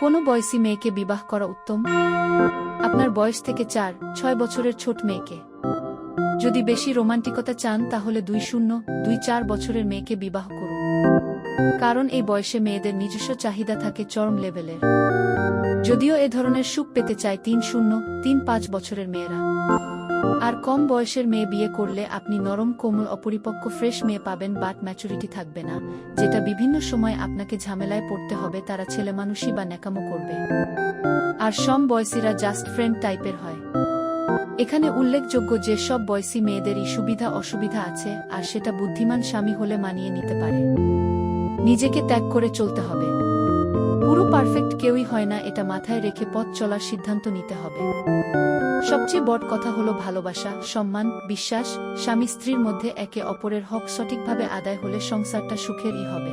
কোনো বয়সী মেয়েকে বিবাহ করা উত্তম? আপনার বয়স থেকে চার, ছয় বছরের ছোট মেয়েকে। যদি বেশি রোমান্টিকতা চান, তাহলে দুই শূন্য, দুই চার বছরের মেয়েকে বিবাহ করুন। কারণ এই বয়সে মেয়েদের নিজস্ব চাহিদা থাকে চরম লেভেলের যদিও এ ধরনের সুখ পেতে চায় তিন শূন্য, তিন পাঁচ বছরের মেয়েরা। আর কম বয়সের মেয়ে বিয়ে করলে আপনি নরম, কোমল, অপরিপক্ক, ফ্রেশ মেয়ে পাবেন, বাট ম্যাচুরিটি থাকবে না, যেটা বিভিন্ন সময় আপনাকে ঝামেলায় পড়তে হবে, তারা ছেলে মানুষই বা ন্যাকামো করবে। আর সম বয়সীরা জাস্ট ফ্রেন্ড টাইপের হয়। এখানে উল্লেখযোগ্য যে সব বয়সী মেয়েদেরই সুবিধা অসুবিধা আছে, আর সেটা বুদ্ধিমান স্বামী হলে মানিয়ে নিতে পারে। নিজেকে ত্যাগ করে চলতে হবে। পুরো পারফেক্ট কেউই হয় না, এটা মাথায় রেখে পথ চলার সিদ্ধান্ত নিতে হবে। সবচেয়ে বড় কথা হলো ভালোবাসা, সম্মান, বিশ্বাস, স্বামী স্ত্রীর মধ্যে একে অপরের হক সঠিকভাবে আদায় হলে সংসারটা সুখেরই হবে।